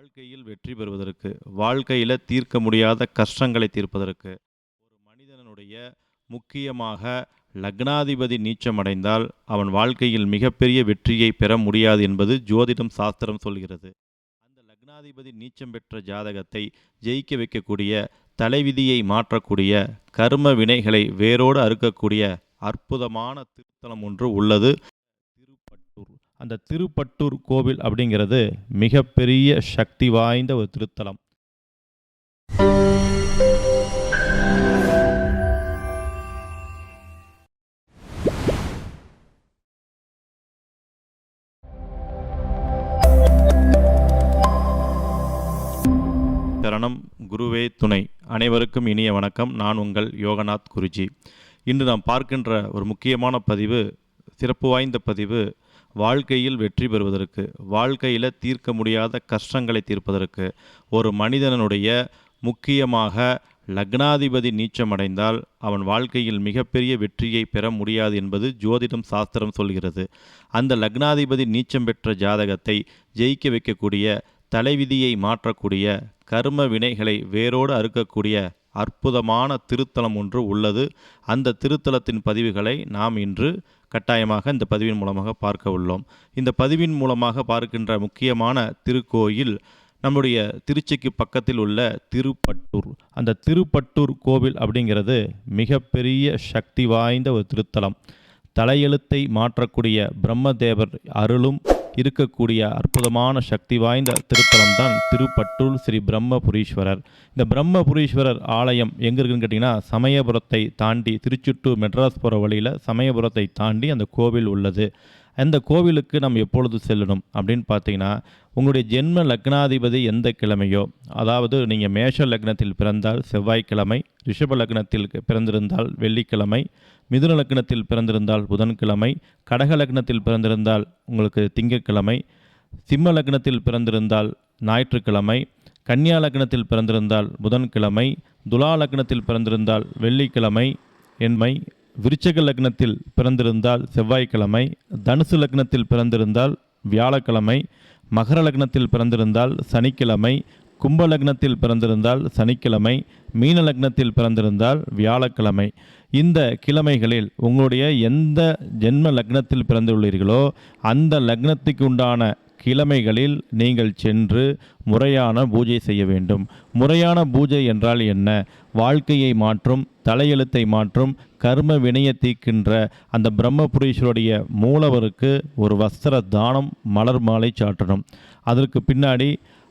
வாழ்க்கையில் வெற்றி பெறுவதற்கு வாழ்க்கையில் தீர்க்க முடியாத கஷ்டங்களை தீர்ப்பதற்கு ஒரு மனிதனுடைய முக்கியமாக லக்னாதிபதி நீச்சமடைந்தால் அவன் வாழ்க்கையில் மிகப்பெரிய வெற்றியை பெற முடியாது என்பது ஜோதிடம் சாஸ்திரம் சொல்கிறது. அந்த லக்னாதிபதி நீச்சம் பெற்ற ஜாதகத்தை ஜெயிக்க வைக்கக்கூடிய தலைவிதியை மாற்றக்கூடிய கர்ம வினைகளை வேரோடு அறுக்கக்கூடிய அற்புதமான திருத்தலம் ஒன்று உள்ளது. அந்த திருப்பட்டூர் கோவில் அப்படிங்கிறது மிகப்பெரிய சக்தி வாய்ந்த ஒரு திருத்தலம். சரணம் குருவே துணை. அனைவருக்கும் இனிய வணக்கம். நான் உங்கள் யோகநாத் குருஜி. இன்று நாம் பார்க்கின்ற ஒரு முக்கியமான பதிவு சிறப்பு வாய்ந்த பதிவு வாழ்க்கையில் வெற்றி பெறுவதற்கு வாழ்க்கையில் தீர்க்க முடியாத கஷ்டங்களை தீர்ப்பதற்கு ஒரு மனிதனுடைய முக்கியமாக லக்னாதிபதி நீச்சமடைந்தால் அவன் வாழ்க்கையில் மிகப்பெரிய வெற்றியை பெற முடியாது என்பது ஜோதிடம் சாஸ்திரம் சொல்கிறது. அந்த லக்னாதிபதி நீச்சம் பெற்ற ஜாதகத்தை ஜெயிக்க வைக்கக்கூடிய தலைவிதியை மாற்றக்கூடிய கர்ம வினைகளை வேரோடு அறுக்கக்கூடிய அற்புதமான திருத்தலம் ஒன்று உள்ளது. அந்த திருத்தலத்தின் பதிவுகளை நாம் இன்று கட்டாயமாக இந்த பதிவின் மூலமாக பார்க்க உள்ளோம். இந்த பதிவின் மூலமாக பார்க்கின்ற முக்கியமான திருக்கோயில் நம்முடைய திருச்சிக்கு பக்கத்தில் உள்ள திருப்பட்டூர். அந்த திருப்பட்டூர் கோவில் அப்படிங்கிறது மிகப்பெரிய சக்தி வாய்ந்த ஒரு திருத்தலம். தலையெழுத்தை மாற்றக்கூடிய பிரம்மதேவர் அருளும் இருக்கக்கூடிய அற்புதமான சக்தி வாய்ந்த திருத்தலம் தான் திருப்பட்டூர் ஸ்ரீ பிரம்மபுரீஸ்வரர். இந்த பிரம்மபுரீஸ்வரர் ஆலயம் எங்கே இருக்குன்னு கேட்டிங்கன்னா சமயபுரத்தை தாண்டி திருச்சுட்டூர் மெட்ராஸ் போகிற வழியில் சமயபுரத்தை தாண்டி அந்த கோவில் உள்ளது. அந்த கோவிலுக்கு நம்ம எப்பொழுது செல்லணும் அப்படின்னு பார்த்தீங்கன்னா உங்களுடைய ஜென்ம லக்னாதிபதி எந்த கிழமையோ அதாவது நீங்கள் மேஷ லக்னத்தில் பிறந்தால் செவ்வாய்க்கிழமை ரிஷப லக்னத்தில் பிறந்திருந்தால் வெள்ளிக்கிழமை மிதுன லக்னத்தில் பிறந்திருந்தால் புதன்கிழமை கடக லக்னத்தில் பிறந்திருந்தால் உங்களுக்கு திங்கட்கிழமை சிம்ம லக்னத்தில் பிறந்திருந்தால் ஞாயிற்றுக்கிழமை கன்னியா லக்னத்தில் பிறந்திருந்தால் புதன்கிழமை துலா லக்னத்தில் பிறந்திருந்தால் வெள்ளிக்கிழமை என்மை விருச்சக லக்னத்தில் பிறந்திருந்தால் செவ்வாய்க்கிழமை தனுசு லக்னத்தில் பிறந்திருந்தால் வியாழக்கிழமை மகர லக்னத்தில் பிறந்திருந்தால் சனிக்கிழமை கும்ப லக்னத்தில் பிறந்திருந்தால் சனிக்கிழமை மீன லக்னத்தில் பிறந்திருந்தால் வியாழக்கிழமை. இந்த கிழமைகளில் உங்களுடைய எந்த ஜென்ம லக்னத்தில் பிறந்துள்ளீர்களோ அந்த லக்னத்துக்கு உண்டான கிழமைகளில் நீங்கள் சென்று முறையான பூஜை செய்ய வேண்டும். முறையான பூஜை என்றால் என்ன? வாழ்க்கையை மாற்றும் தலையெழுத்தை மாற்றும் கர்ம வினையை தீர்க்கின்ற அந்த பிரம்மபுரீஸ்வருடைய மூலவருக்கு ஒரு வஸ்திர தானம் மலர் மாலை சாற்றணும். அதற்கு பின்னாடி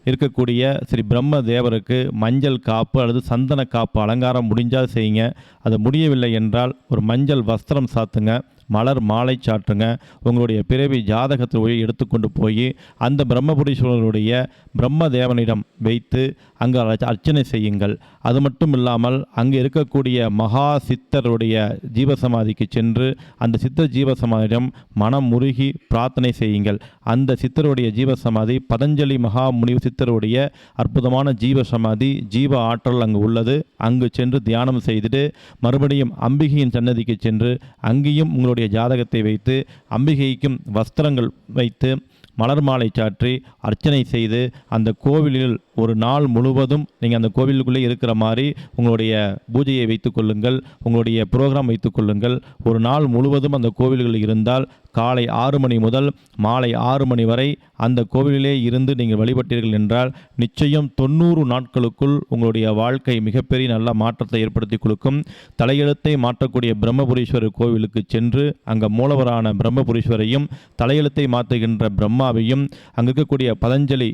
இருக்கக்கூடிய ஸ்ரீ பிரம்ம தேவருக்கு மஞ்சள் காப்பு அல்லது சந்தன காப்பு அலங்காரம் முடிஞ்சால் செய்யுங்க. அது முடியவில்லை என்றால் ஒரு மஞ்சள் வஸ்திரம் சாத்துங்க. மலர் மாலை சாற்றுங்க. உங்களுடைய பிறவி ஜாதகத்தை போய் எடுத்துக்கொண்டு போய் அந்த பிரம்மபுரீஸ்வரருடைய பிரம்ம தேவனிடம் வைத்து அங்கே அர்ச்சனை செய்யுங்கள். அது மட்டும் இல்லாமல் அங்கே இருக்கக்கூடிய மகா சித்தருடைய ஜீவசமாதிக்கு சென்று அந்த சித்தர் ஜீவசமாதியிடம் மனம் முருகி பிரார்த்தனை செய்யுங்கள். அந்த சித்தருடைய ஜீவசமாதி பதஞ்சலி மகா முனிவு சித்தருடைய அற்புதமான ஜீவசமாதி ஜீவ ஆற்றல் அங்கு உள்ளது. அங்கு சென்று தியானம் செய்துட்டு மறுபடியும் அம்பிகையின் சன்னதிக்கு சென்று அங்கேயும் உங்களுடைய ஜாதகத்தை வைத்து அம்பிகைக்கும் வஸ்திரங்கள் வைத்து மலர் மாலை சாற்றி அர்ச்சனை செய்து அந்த கோவிலில் ஒரு நாள் முழுவதும் நீங்கள் அந்த கோவிலுக்குள்ளே இருக்கிற மாதிரி உங்களுடைய பூஜையை வைத்து கொள்ளுங்கள் உங்களுடைய ப்ரோக்ராம் வைத்து கொள்ளுங்கள். ஒரு நாள் முழுவதும் அந்த கோவில்கள் இருந்தால் காலை ஆறு மணி முதல் மாலை ஆறு மணி வரை அந்த கோவிலிலே இருந்து நீங்கள் வழிபட்டீர்கள் என்றால் நிச்சயம் தொண்ணூறு நாட்களுக்குள் உங்களுடைய வாழ்க்கை மிகப்பெரிய நல்ல மாற்றத்தை ஏற்படுத்தி கொடுக்கும். தலையெழுத்தை மாற்றக்கூடிய பிரம்மபுரீஸ்வரர் கோவிலுக்கு சென்று அங்கே மூலவரான பிரம்மபுரீஸ்வரையும் தலையெழுத்தை மாற்றுகின்ற பிரம்மாவையும் அங்கே இருக்கக்கூடிய பதஞ்சலி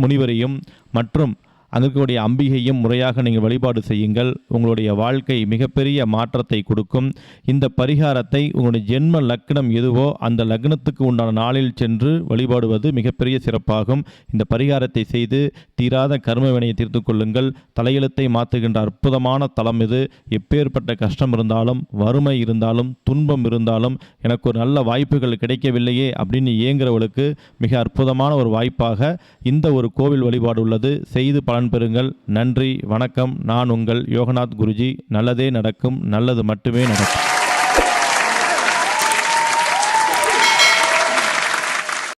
முனிவரையும் மற்றும் அதற்குடைய அம்பிகையும் முறையாக நீங்கள் வழிபாடு செய்யுங்கள். உங்களுடைய வாழ்க்கை மிகப்பெரிய மாற்றத்தை கொடுக்கும். இந்த பரிகாரத்தை உங்களுடைய ஜென்ம லக்னம் எதுவோ அந்த லக்னத்துக்கு உண்டான நாளில் சென்று வழிபாடுவது மிகப்பெரிய சிறப்பாகும். இந்த பரிகாரத்தை செய்து தீராத கர்ம வினையை தீர்த்து கொள்ளுங்கள். தலையெழுத்தை மாற்றுகின்ற அற்புதமான தலம் இது. எப்பேற்பட்ட கஷ்டம் இருந்தாலும் வறுமை இருந்தாலும் துன்பம் இருந்தாலும் எனக்கு ஒரு நல்ல வாய்ப்புகள் கிடைக்கவில்லையே அப்படின்னு ஏங்குறவளுக்கு மிக அற்புதமான ஒரு வாய்ப்பாக இந்த ஒரு கோவில் வழிபாடு உள்ளது. செய்து பலன் பெறுங்கள். நன்றி வணக்கம். நான் உங்கள் யோகநாத் குருஜி. நல்லதே நடக்கும் நல்லது மட்டுமே நடக்கும்.